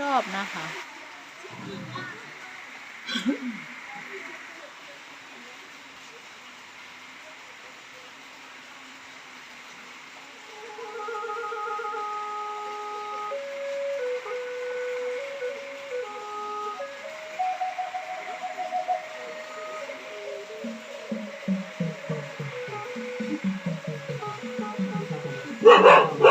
รอบนะคะส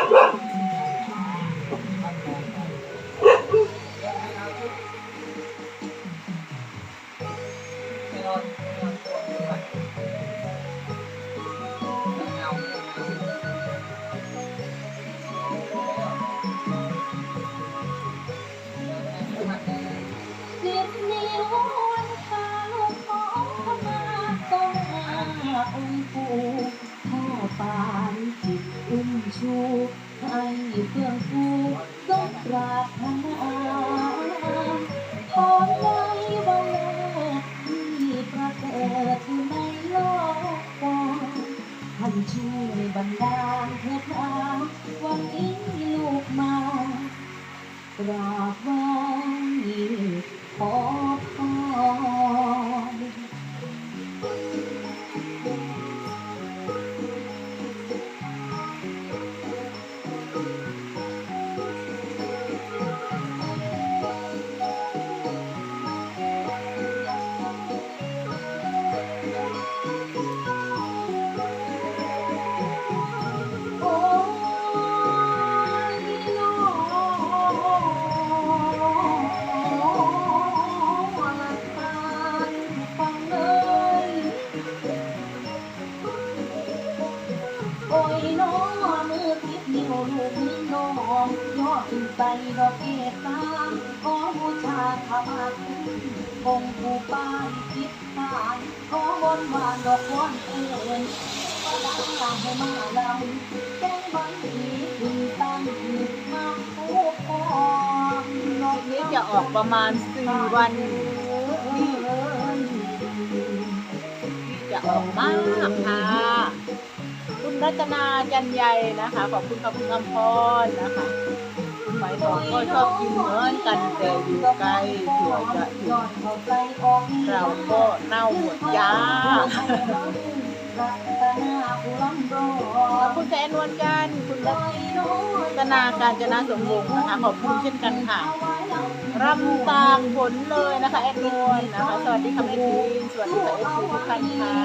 ก นิ้วลูกนิ้วน้องยอดขึ้นไปดอกเกตาขอบูชาขมาคุณองค์ผู้ป้ายคิดทานขอบนบานดอกวอนเอ่ยก็ได้ให้มาเราแจ้งบันทีถึงตั้งมาผู้พรดอกนี้จะออกประมาณสี่วันที่จะออกมากค่ะ คุณรัตนาจันใหญ่นะคะ ขอบคุณค่ะคุณอมพรนะคะคุณหมายทองก็ชอบกินเหมือนกันแต่อยู่ไกลเผื่อจะถึงเราก็เน่าหมดยา ขอบคุณแฟนนวลกัน คุณรัตนาการจนาสมวงศ์นะคะ ขอบคุณเช่นกันค่ะรำตามผลเลยนะคะแอดนวลนะคะ สวัสดีค่ะแม่ทีนสวัสดีค่ะเอฟซีทุกท่านค่ะ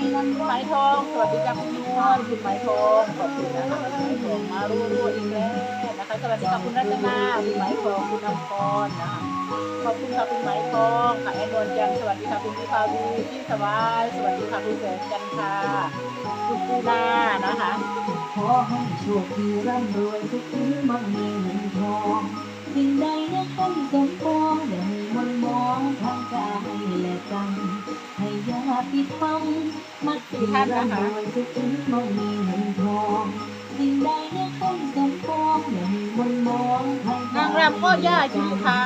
คุณไหมทอง สวัสดีจ้าคุณนวลคุณไหมทองขอบคุณนะคะคุณไหมทองมารู้ๆอีกแล้วนะคะ สวัสดีค่ะคุณรัตนาคุณไหมทองคุณอมพรนะคะ ขอบคุณค่ะคุณไหมทองค่ะแอดนวลจันทร์สวัสดีค่ะคุณพิพาวีพี่สบายสวัสดีค่ะคุณแสงจันทร์ค่ะคุณปูนานะคะขอให้โชคดีร่ำรวยทุกทีมั่งมีเงินทองสิ่งใดนะให้สมปองอย่าให้มนต์มองทางกายและใจให้อยาปิดฟังมัดสีร่ำรวยทุกทีมั่งมีเงินทองสิ่งใด นะให้สมปองอย่าให้มนมองทางนางรำก็ย่าชีค่อ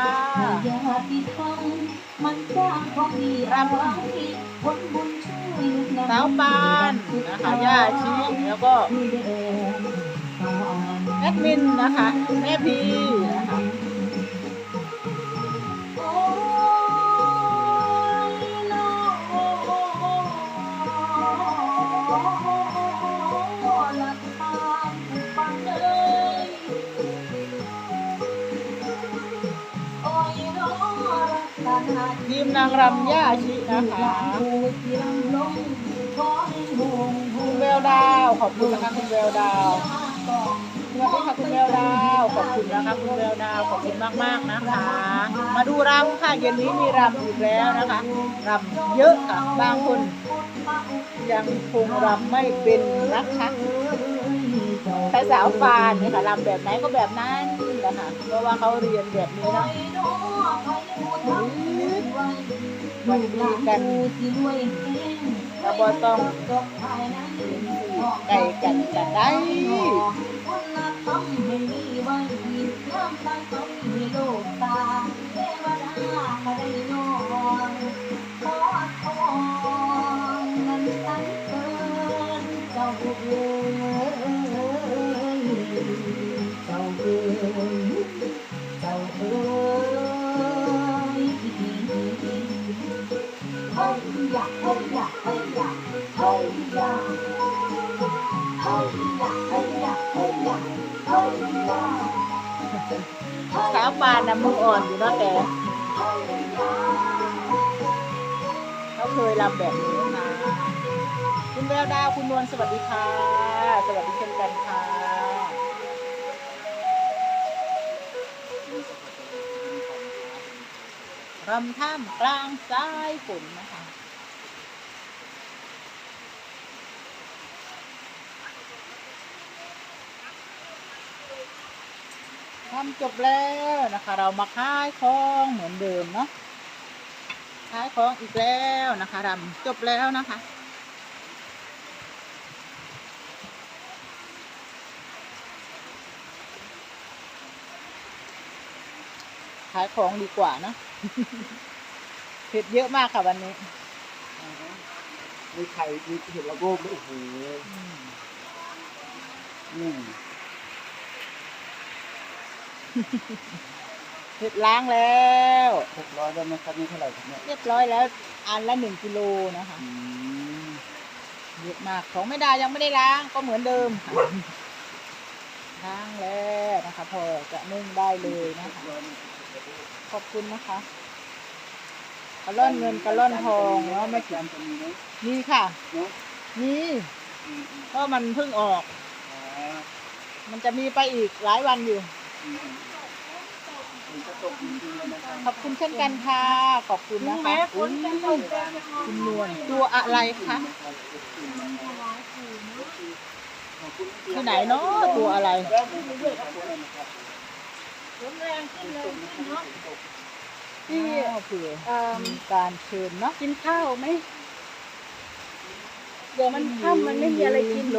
ยาปิดฟังมันสร้างความดีเอาไว้ผลบุญช่วยสาวปานนะคะย่าชีแล้วก็แอดมินนะคะแม่พีนะคะ มนางรำย่าชีนะคะคุณแววดาว ขอบคุณนะคะคุณแววดาวสวัสดีค่ะคุณแววดาว ขอบคุณนะคะคุณแววดาว ขอบคุณมากมากๆนะคะ มาดูรำค่ะเย็นนี้มีรำอีกแล้วนะคะรำเยอะค่ะบางคน ยังคงรำไม่เป็นนะคะภาษาวฟานเนี่ยค่ะรำแบบไหนก็แบบนั้นแหละค่ะเพราะว่าเขาเรียนแบบนี้เนาะ วันนี้กันที่รวยแห้งเราบ่ต้องตกภายในไก่กันกันได้คน สาวปานนะมึงอ่อนอยู่เนาะแต่เขาเคยรำแบบนี้นะคุณแววดาวคุณนวลสวัสดีค่ะ สวัสดีเช่นกันค่ะรำท่ามกลางสายฝนนะคะ ทำจบแล้วนะคะ เรามาขายของเหมือนเดิมเนาะขายของอีกแล้วนะคะรำจบแล้วนะคะขายของดีกว่าเนอะเผ็ดเยอะมากค่ะวันนี้มีไข่มีเห็ดละโก้ด้วยโอ้โหอืมอืม เผ็ดล้างแล้วหกร้อยได้ไหมครับนี่เท่าไหร่ครับเนี่ยเรียบร้อยแล้วอันละหนึ่งกิโลนะคะอืมเยอะมากของไม่ได้ยังไม่ได้ล้างก็เหมือนเดิมค่ะล้างแล้วนะคะพอจะนึ่งได้เลยนะคะขอบคุณนะคะกระล่อนเงินกระล่อนทองเนาะไม่จานจะมีไหมมีค่ะเนาะมีอืมอืมเพราะมันเพิ่งออกอ่ามันจะมีไปอีกหลายวันอยู่ อืมอืมฝนจะตกจริงๆเลยนะครับขอบคุณเช่นกันค่ะ ขอบคุณนะคะคุณคุณนวลตัวอะไรคะที่ไหนเนาะตัวอะไรแล้วผมจะด้วยครับตัวอะไรนะครับที่เผื่อมีการเชิญเนาะกินข้าวไหมเดี๋ยวมันค่ำมันไม่มีอะไรกินโล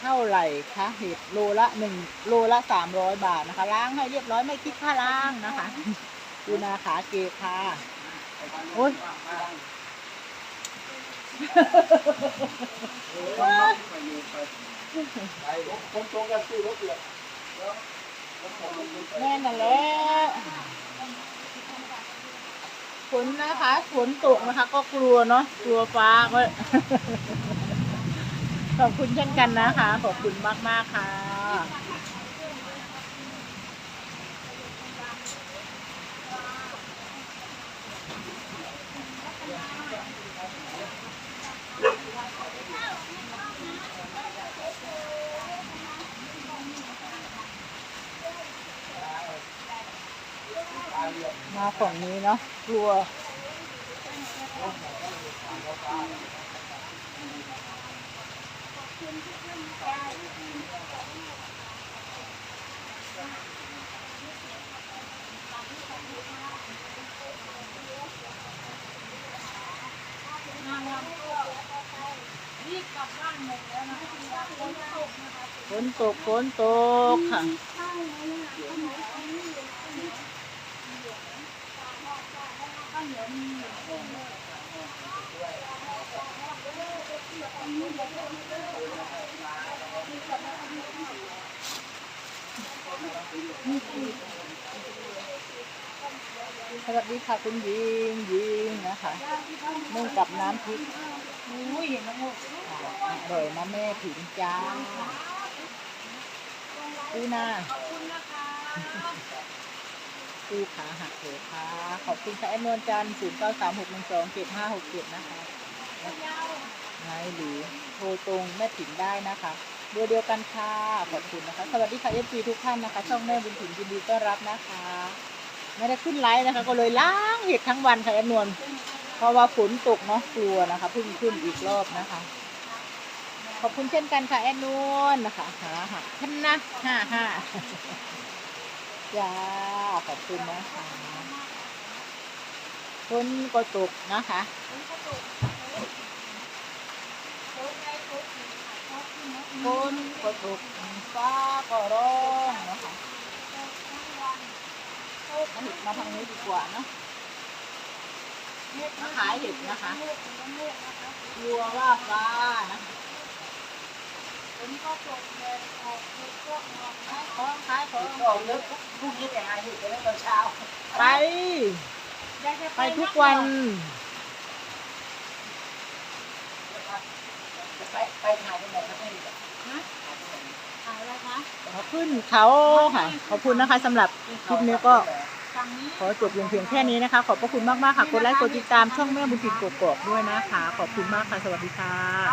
เท่าไหร่คะเห็ดโลละหนึ่งโลละสามร้อยบาทนะคะล้างให้เรียบร้อยไม่คิดค่าล้างนะคะดูนาขาเกค่ะโอ้ยไปผมตรงกันสู้รถเดือดแม่นั่นแหละฝนนะคะฝนตกนะคะ ก็กลัวเนาะกลัวฟ้าก็ ขอบคุณเช่นกันนะคะ ขอบคุณมากๆค่ะ มาฝั่งนี้เนาะกลัว ฝนตกฝนตกค่ะ สวัสดีค่ะคุณยิงยิงนะคะนึ่งกับน้ำพริกอุ้ยเห็นแล้วอร่อยนะแม่ผิงจ้าปูนาปูขาหักเหอค่ะ ขอบคุณค่ะแอนนวลจันทร์ศูนย์เก้าสามหกหนึ่งสองเจ็ดห้าหกเจ็ดนะคะ ไงหรือโทรตรงแม่ผิงได้นะคะเบอร์เดียวกันค่ะ ขอบคุณนะคะ สวัสดีค่ะเอฟซีทุกท่านนะคะ ช่องแม่บุญถิ่นยินดีต้อนรับนะคะ ไม่ได้ขึ้นไลฟ์นะคะ ก็เลยล้างเห็ดทั้งวันค่ะแอนนวลเพราะว่าฝนตกเนาะกลัวนะคะเพิ่งขึ้นอีกรอบนะคะ ขอบคุณเช่นกันค่ะแอนนวลนะคะหาหักท่านนะห้าห้าจ้าขอบคุณนะคะฝนก็ตกนะคะฝนก็ตก ฟ้าก็ร้องนะคะเอาเห็ดมาทางนี้ดีกว่าเนาะมาขายเห็ดนะคะกลัวว่าฟ้านะคะฝนก็ตกแดดออกเห็ดก็ออกขายของขายของก็เลิกพรุ่งนี้แต่งงานอยู่เลิกตอนเช้าไป ไปทุกวัน จะ ไปไปถ่าที่ไหนครับพี่ขายอะไรคะขึ้นเขาค่ะ ขอบคุณนะคะสำหรับคลิปนี้ก็ขอจบลงเพียงแค่นี้นะคะ ขอบพระคุณมากๆค่ะ กดไลค์กดติดตามช่องแม่บุญถิ่นกกอกด้วยนะคะ ขอบคุณมากค่ะ สวัสดีค่ะ